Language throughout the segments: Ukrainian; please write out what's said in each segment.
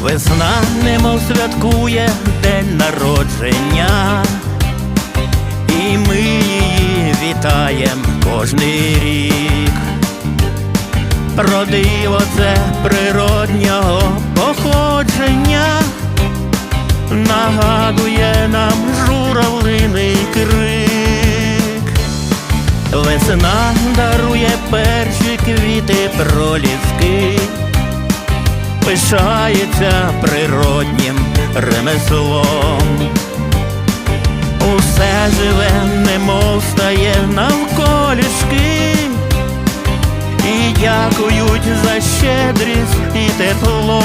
Весна немов святкує день народження, і ми її вітаєм кожний рік. Про диво це природнього походження, нагадує нам журавлиний крик. Весна дарує перші квіти проліски, пишається природнім ремеслом. Усе живе, немов стає навколішки, і дякують за щедрість і тепло.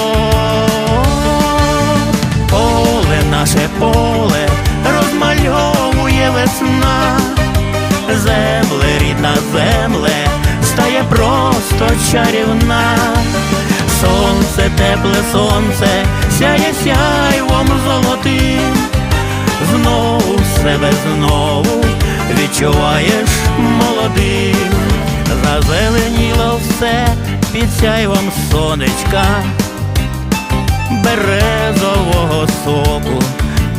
Поле наше поле розмальовує весна, земле, рідна земле, стає просто чарівна. Сонце, тепле сонце, сяє сяйвом золотим, знову себе знову відчуваєш молодим, зазеленіло все під сяйвом сонечка, березового соку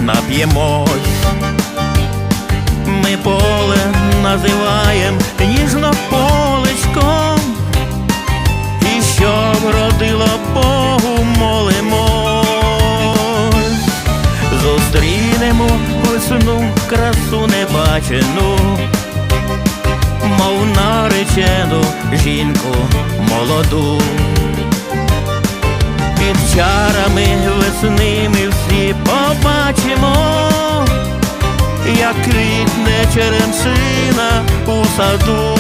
нап'ємось. Ми поле красу мов наречену жінку молоду. Під чарами весни ми всі побачимо, як квітне черемшина у саду.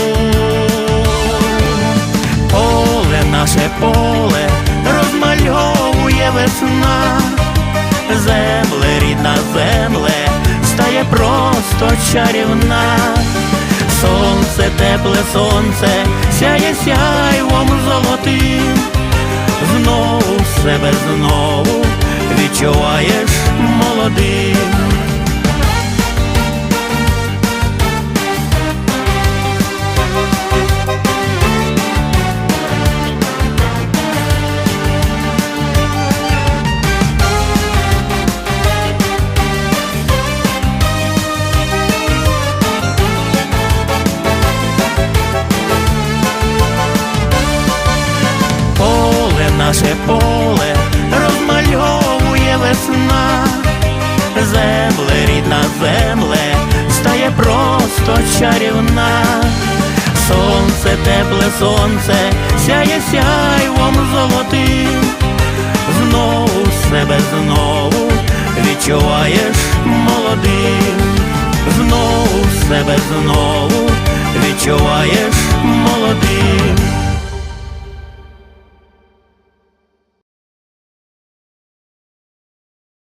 Поле наше поле розмальовує весна, земле, просто чарівна. Сонце, тепле сонце, сяє сяйвом золотим, знову себе знову відчуваєш молодим. Наше поле розмальовує весна, земле, рідна земле, стає просто чарівна. Сонце, тепле сонце, сяє сяйвом золотим, знову себе знову відчуваєш